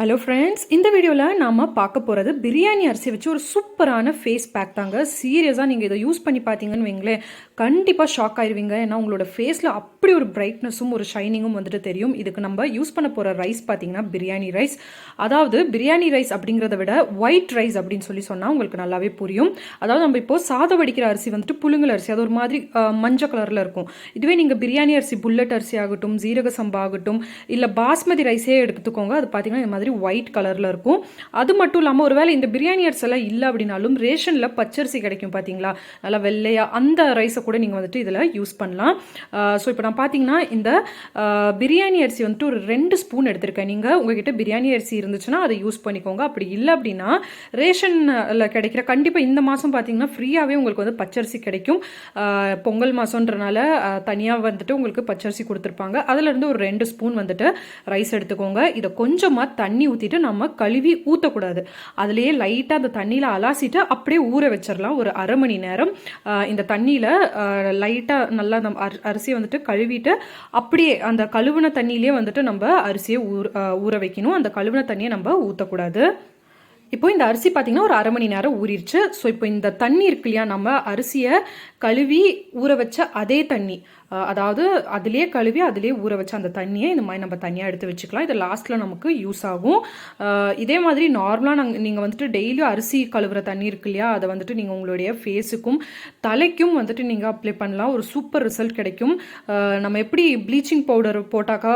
Hello friends இந்த வீடியோவில் நாம் பார்க்க போகிறது பிரியாணி அரிசி வச்சு ஒரு சூப்பரான ஃபேஸ் பேக் தாங்க. சீரியஸாக நீங்கள் இதை யூஸ் பண்ணி பார்த்தீங்கன்னு வைங்களேன் கண்டிப்பாக ஷாக் ஆயிடுவீங்க ஏன்னா உங்களோட ஃபேஸில் அப்படி ஒரு பிரைட்னஸும் ஒரு ஷைனிங்கும் வந்துட்டு தெரியும். இதுக்கு நம்ம யூஸ் பண்ண போகிற ரைஸ் பார்த்தீங்கன்னா பிரியாணி ரைஸ் அதாவது பிரியாணி ரைஸ் அப்படிங்கிறத விட ஒயிட் ரைஸ் அப்படின்னு சொல்லி சொன்னால் உங்களுக்கு நல்லாவே புரியும். அதாவது நம்ம இப்போ சாதம் வடிக்கிற அரிசி வந்துட்டு புழுங்கல் அரிசி அது ஒரு மாதிரி மஞ்சள் கலரில் இருக்கும். இதுவே நீங்கள் பிரியாணி அரிசி புல்லட் அரிசி ஆகட்டும் ஜீரக சம்பா ஆகட்டும் இல்லை பாஸ்மதி ரைஸே எடுத்துக்கோங்க. அது பார்த்தீங்கன்னா இந்த மாதிரி ஒயிட் கலரில் இருக்கும். அது மட்டும் இல்லாமல் ஒருவேளை இந்த பிரியாணி அரிசி எல்லாம் இல்லை அப்படின்னாலும் ரேஷனில் பச்சரிசி கிடைக்கும் பார்த்தீங்களா நல்லா வெள்ளையாக அந்த ரைஸை கூட நீங்கள் வந்துட்டு இதில் யூஸ் பண்ணலாம். ஸோ இப்போ நான் பார்த்தீங்கன்னா இந்த பிரியாணி அரிசி வந்துட்டு ஒரு ரெண்டு ஸ்பூன் எடுத்திருக்கேன். நீங்கள் உங்ககிட்ட பிரியாணி அரிசி இருந்துச்சுன்னா அதை யூஸ் பண்ணிக்கோங்க. அப்படி இல்லை அப்படின்னா ரேஷனில் கிடைக்கிற கண்டிப்பாக இந்த மாதம் பார்த்தீங்கன்னா ஃப்ரீயாகவே உங்களுக்கு வந்து பச்சரிசி கிடைக்கும். பொங்கல் மாதன்றனால தனியாக வந்துட்டு உங்களுக்கு பச்சரிசி கொடுத்துருப்பாங்க. அதுலேருந்து ஒரு ரெண்டு ஸ்பூன் வந்துட்டு ரைஸ் எடுத்துக்கோங்க. இதை கொஞ்சமாக தண்ணி தண்ணி ஊற்றிட்டு நம்ம கழுவி ஊற்றக்கூடாது அதுலேயே லைட்டாக அந்த தண்ணியில் அலாசிட்டு அப்படியே ஊற வச்சிடலாம். ஒரு அரை மணி நேரம் இந்த தண்ணியில் லைட்டாக நல்லா நம்ம அரி- அரிசியை வந்துட்டு கழுவிட்டு அப்படியே அந்த கழுவுன தண்ணியிலே வந்துட்டு நம்ம அரிசியை ஊற ஊற வைக்கணும். அந்த கழுவுன தண்ணியை நம்ம ஊற்றக்கூடாது இப்போ இந்த அரிசி பார்த்தீங்கன்னா ஒரு அரை மணி நேரம் ஊறிடுச்சு. ஸோ இப்போ இந்த தண்ணி இருக்கு இல்லையா நம்ம அரிசியை கழுவி ஊற வச்ச அதே தண்ணி அதாவது அதிலே கழுவி அதிலே ஊற வச்ச அந்த தண்ணியை இந்த மாதிரி நம்ம தனியாக எடுத்து வச்சுக்கலாம். இது லாஸ்ட்டில் நமக்கு யூஸ் ஆகும். இதே மாதிரி நார்மலாக நாங்கள் நீங்கள் வந்துட்டு டெய்லியும் அரிசி கழுவுற தண்ணி இருக்கு இல்லையா? அதை வந்துட்டு நீங்கள் உங்களுடைய ஃபேஸுக்கும் தலைக்கும் வந்துட்டு நீங்கள் அப்ளை பண்ணலாம். ஒரு சூப்பர் ரிசல்ட் கிடைக்கும். நம்ம எப்படி ப்ளீச்சிங் பவுடர் போட்டாக்கா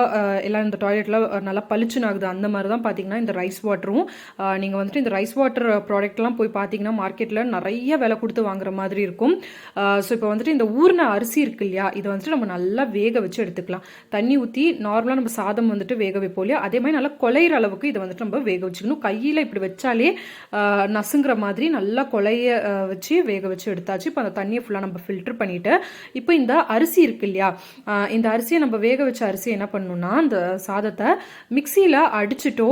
எல்லாம் இந்த டாய்லெட்டில் நல்லா பளிச்சுன்னு ஆகுது அந்த மாதிரி தான் பார்த்தீங்கன்னா இந்த ரைஸ் வாட்டரும் நீங்கள் வந்துட்டு இந்த ரைஸ் வாட்டர் ப்ராடக்ட்லாம் போய் பார்த்தீங்கன்னா மார்க்கெட்டில் நிறைய விலை கொடுத்து வாங்குற மாதிரி இருக்கும். ஸோ இப்போ வந்துட்டு இந்த ஊர்ன அரிசி இருக்கு இல்லையா? இதை வந்துட்டு நம்ம நல்லா வேக வச்சு எடுத்துக்கலாம். தண்ணி ஊற்றி நார்மலாக நம்ம சாதம் வந்துட்டு வேக வைப்போம் இல்லையா? அதே மாதிரி நல்லா கொலையிற அளவுக்கு இதை வந்துட்டு நம்ம வேக வச்சுக்கணும். கையில் இப்படி வச்சாலே நசுங்கிற மாதிரி நல்லா கொலைய வச்சு வேக வச்சு எடுத்தாச்சு. இப்போ அந்த தண்ணியை ஃபுல்லாக நம்ம ஃபில்டர் பண்ணிட்டு இப்போ இந்த அரிசி இருக்கு இல்லையா? இந்த அரிசியை நம்ம வேக வச்ச அரிசியை என்ன பண்ணணும்னா அந்த சாதத்தை மிக்சியில் அடிச்சிட்டோ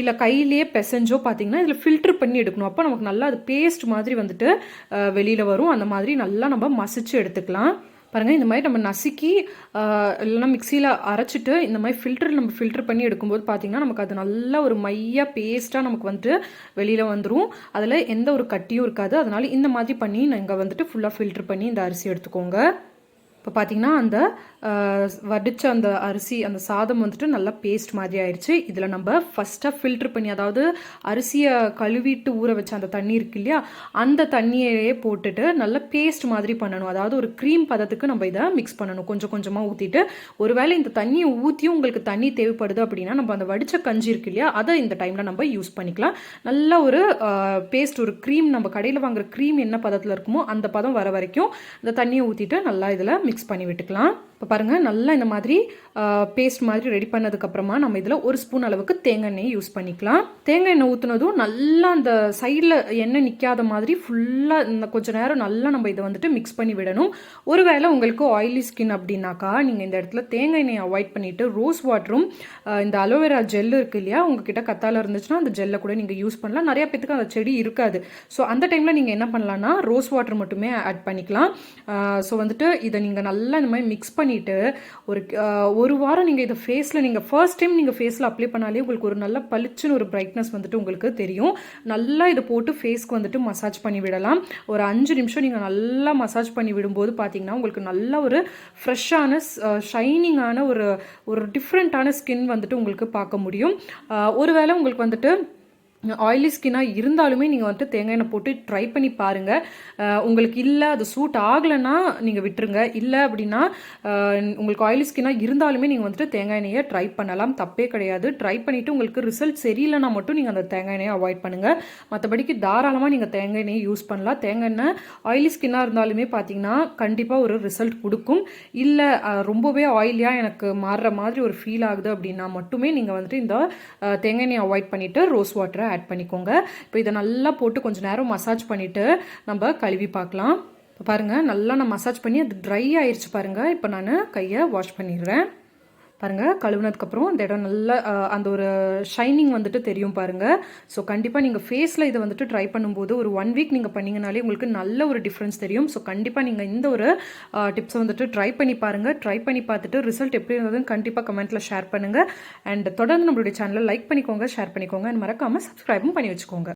இல்லை கையிலேயே பிசைஞ்சோ பார்த்தீங்கன்னா இதில் ஃபில்டர் பண்ணி எடுக்கணும். அப்போ நமக்கு நல்லா அது பேஸ்ட் மாதிரி வந்துட்டு வெளியில் வரும். அந்த மாதிரி நல்லா நம்ம மசிச்சு எடுத்துக்கலாம். பாருங்கள் இந்த மாதிரி நம்ம நசுக்கி இல்லைன்னா மிக்சியில் அரைச்சிட்டு இந்த மாதிரி ஃபில்டர் நம்ம ஃபில்டர் பண்ணி எடுக்கும்போது பார்த்தீங்கன்னா நமக்கு அது நல்ல ஒரு மையாக பேஸ்ட்டாக நமக்கு வந்துட்டு வெளியில் வந்துடும் அதில் எந்த ஒரு கட்டியும் இருக்காது. அதனால இந்த மாதிரி பண்ணி நீங்கள் வந்துட்டு ஃபுல்லாக ஃபில்டர் பண்ணி இந்த அரிசி எடுத்துக்கோங்க. இப்போ பார்த்தீங்கன்னா அந்த வடித்த வடிச்ச அந்த அரிசி அந்த சாதம் வந்துட்டு நல்லா பேஸ்ட் மாதிரி ஆயிடுச்சு. இதில் நம்ம ஃபஸ்ட்டாக ஃபில்ட்ரு பண்ணி அதாவது அரிசியை கழுவிட்டு ஊற வச்ச அந்த தண்ணி இருக்கு இல்லையா அந்த தண்ணியையே போட்டுட்டு நல்லா பேஸ்ட் மாதிரி பண்ணணும். அதாவது ஒரு க்ரீம் பதத்துக்கு நம்ம இதை மிக்ஸ் பண்ணணும். கொஞ்சம் கொஞ்சமாக ஊற்றிட்டு ஒருவேளை இந்த தண்ணியை ஊற்றியும் உங்களுக்கு தண்ணி தேவைப்படுது அப்படின்னா நம்ம அந்த வடித்த கஞ்சி இருக்கு இல்லையா அதை இந்த டைமில் நம்ம யூஸ் பண்ணிக்கலாம். நல்ல ஒரு பேஸ்ட் ஒரு க்ரீம் நம்ம கடையில் வாங்குற க்ரீம் என்ன பதத்தில் இருக்குமோ அந்த பதம் வர வரைக்கும் இந்த தண்ணியை ஊற்றிட்டு நல்லா இதில் மிக்ஸ் பண்ணி விட்டுக்கலாம். இப்போ பாருங்கள் நல்லா இந்த மாதிரி பேஸ்ட் மாதிரி ரெடி பண்ணதுக்கப்புறமா நம்ம இதில் ஒரு ஸ்பூன் அளவுக்கு தேங்காய் எண்ணெய் யூஸ் பண்ணிக்கலாம். தேங்காய் எண்ணெய் ஊற்றுனதும் நல்லா அந்த சைடில் எண்ணெய் நிற்காத மாதிரி ஃபுல்லாக இந்த கொஞ்சம் நேரம் நல்லா நம்ம இதை வந்துட்டு மிக்ஸ் பண்ணி விடணும். ஒருவேளை உங்களுக்கு ஆயிலி ஸ்கின் அப்படின்னாக்கா நீங்கள் இந்த இடத்துல தேங்காய் எண்ணெயை அவாய்ட் பண்ணிவிட்டு ரோஸ் வாட்டரும் இந்த அலோவேரா ஜெல் இருக்கு இல்லையா உங்ககிட்ட கத்தால இருந்துச்சுன்னா அந்த ஜெல்லை கூட நீங்கள் யூஸ் பண்ணலாம். நிறையா பேத்துக்கு அந்த செடி இருக்காது. ஸோ அந்த டைமில் நீங்கள் என்ன பண்ணலாம்னா ரோஸ் வாட்டர் மட்டுமே ஆட் பண்ணிக்கலாம். ஸோ வந்துட்டு இதை நீங்கள் நல்லா இந்த மாதிரி மிக்ஸ் பண்ணி பண்ணிவிட்டு ஒரு ஒரு வாரம் நீங்கள் இதை ஃபேஸில் நீங்கள் ஃபர்ஸ்ட் டைம் நீங்கள் ஃபேஸில் அப்ளை பண்ணாலே உங்களுக்கு ஒரு நல்ல பளிச்சுன்னு ஒரு பிரைட்னஸ் வந்துட்டு உங்களுக்கு தெரியும். நல்லா இதை போட்டு ஃபேஸ்க்கு வந்துட்டு மசாஜ் பண்ணி விடலாம். ஒரு அஞ்சு நிமிஷம் நீங்கள் நல்லா மசாஜ் பண்ணி விடும்போது பார்த்தீங்கன்னா உங்களுக்கு நல்ல ஒரு ஃப்ரெஷ்ஷான ஷைனிங்கான ஒரு ஒரு டிஃப்ரெண்ட்டான ஸ்கின் வந்துட்டு உங்களுக்கு பார்க்க முடியும். ஒருவேளை உங்களுக்கு வந்துட்டு ஆயிலி ஸ்கின்னாக இருந்தாலுமே நீங்கள் வந்துட்டு தேங்காய் எண்ணெய் போட்டு ட்ரை பண்ணி பாருங்கள் உங்களுக்கு இல்லை அது சூட் ஆகலைன்னா நீங்கள் விட்டுருங்க. இல்லை அப்படின்னா உங்களுக்கு ஆயிலி ஸ்கின்னாக இருந்தாலுமே நீங்கள் வந்துட்டு தேங்காய் எண்ணெயை ட்ரை பண்ணலாம். தப்பே கிடையாது. ட்ரை பண்ணிவிட்டு உங்களுக்கு ரிசல்ட் சரியில்லைனா மட்டும் நீங்கள் அந்த தேங்காய் எண்ணெயை அவாய்ட் பண்ணுங்கள் மற்றபடிக்கு தாராளமாக நீங்கள் தேங்காய் எண்ணெயை யூஸ் பண்ணலாம். தேங்காய் எண்ணெய் ஆயிலி ஸ்கின்னாக இருந்தாலுமே பார்த்தீங்கன்னா கண்டிப்பாக ஒரு ரிசல்ட் கொடுக்கும். இல்லை ரொம்பவே ஆயிலியாக எனக்கு மாறுற மாதிரி ஒரு ஃபீல் ஆகுது அப்படின்னா மட்டுமே நீங்கள் வந்துட்டு இந்த தேங்காய் எண்ணெயை அவாய்ட் பண்ணிவிட்டு ரோஸ் வாட்டரை ஆட் பண்ணிக்கோங்க. இப்போ இதை நல்லா போட்டு கொஞ்சம் நேரம் மசாஜ் பண்ணிவிட்டு நம்ம கழுவி பார்க்கலாம். இப்போ பாருங்கள் நல்லா நான் மசாஜ் பண்ணி அது ட்ரை ஆயிடுச்சு பாருங்கள் இப்போ நான் கையை வாஷ் பண்ணிடுறேன். பாருங்கள் கழுவுனதுக்கப்புறம் அந்த இடம் நல்லா அந்த ஒரு ஷைனிங் வந்துட்டு தெரியும் பாருங்கள் ஸோ கண்டிப்பாக நீங்கள் ஃபேஸில் இதை வந்துட்டு ட்ரை பண்ணும்போது ஒரு ஒன் வீக் நீங்கள் பண்ணிங்கனாலே உங்களுக்கு நல்ல ஒரு டிஃப்ரென்ஸ் தெரியும். ஸோ கண்டிப்பாக நீங்கள் இந்த ஒரு டிப்ஸை வந்துட்டு ட்ரை பண்ணி பாருங்கள் ட்ரை பண்ணி பார்த்துட்டு ரிசல்ட் எப்படி இருந்ததுன்னு கண்டிப்பாக கமெண்ட்டில் ஷேர் பண்ணுங்கள் அண்ட் தொடர்ந்து நம்மளுடைய சேனலை லைக் பண்ணிக்கோங்க ஷேர் பண்ணிக்கோங்க. அண்ட் மறக்காமல் சப்ஸ்கிரைபும் பண்ணி வச்சுக்கோங்க.